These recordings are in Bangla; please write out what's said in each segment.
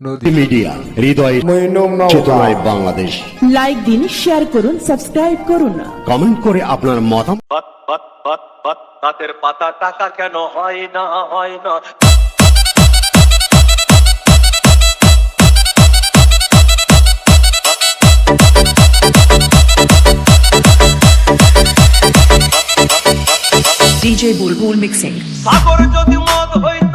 নদী মিডিয়া হৃদয় চেতনায় বাংলাদেশ লাইক দিন শেয়ার করুন সাবস্ক্রাইব করুন কমেন্ট করে আপনার মতামত পাত পাত টাকা কেন হয় না হয় না DJ Bulbul Mixing. সাগর যদি মদ হইত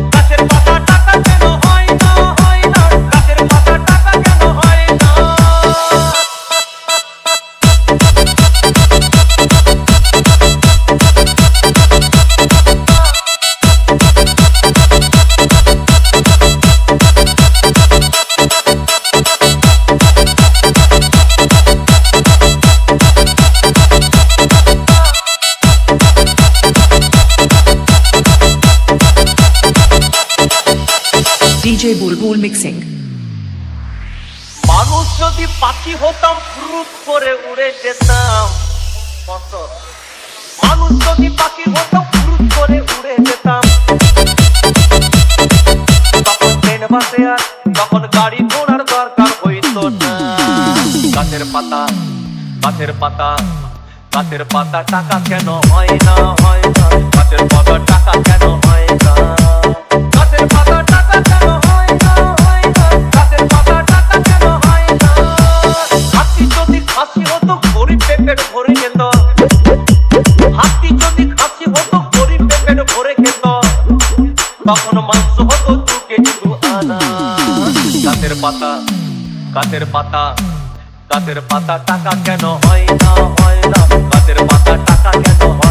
DJ Bulbul Mixing. মানুষ যদি পাখি হতাম ফুরুত করে উড়ে যেতাম। মানুষ যদি পাখি হতাম ফুরুত করে উড়ে যেতাম। তখন ট্রেন, বাসে আর তখন গাড়ি, ঘোড়ার দরকার হইতো না। গাছের পাতা গাছের পাতা গাছের পাতা টাকা কেন হয় না হয় না। গাছের পাতা টাকা কেন হয় না? তখন মাংস হতো দু কেজি আনা গাছের পাতা গাছের পাতা গাছের পাতা টাকা কেন হয় না হয় না? গাছের পাতা টাকা কেন হয়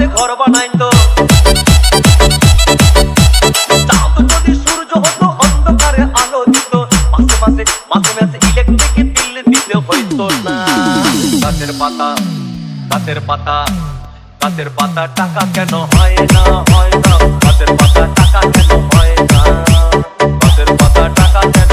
ডাকাতে ঘর বানাইতো। চাঁদ যদি সূর্য হতো, অন্ধকারে আলো পাতা টাকা কেন হয় না হয় না? গাছের পাতা টাকা কেন হয় না? গাছের পাতা টাকা কেন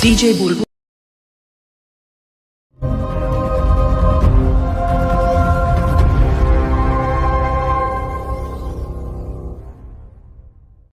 DJ Bulbul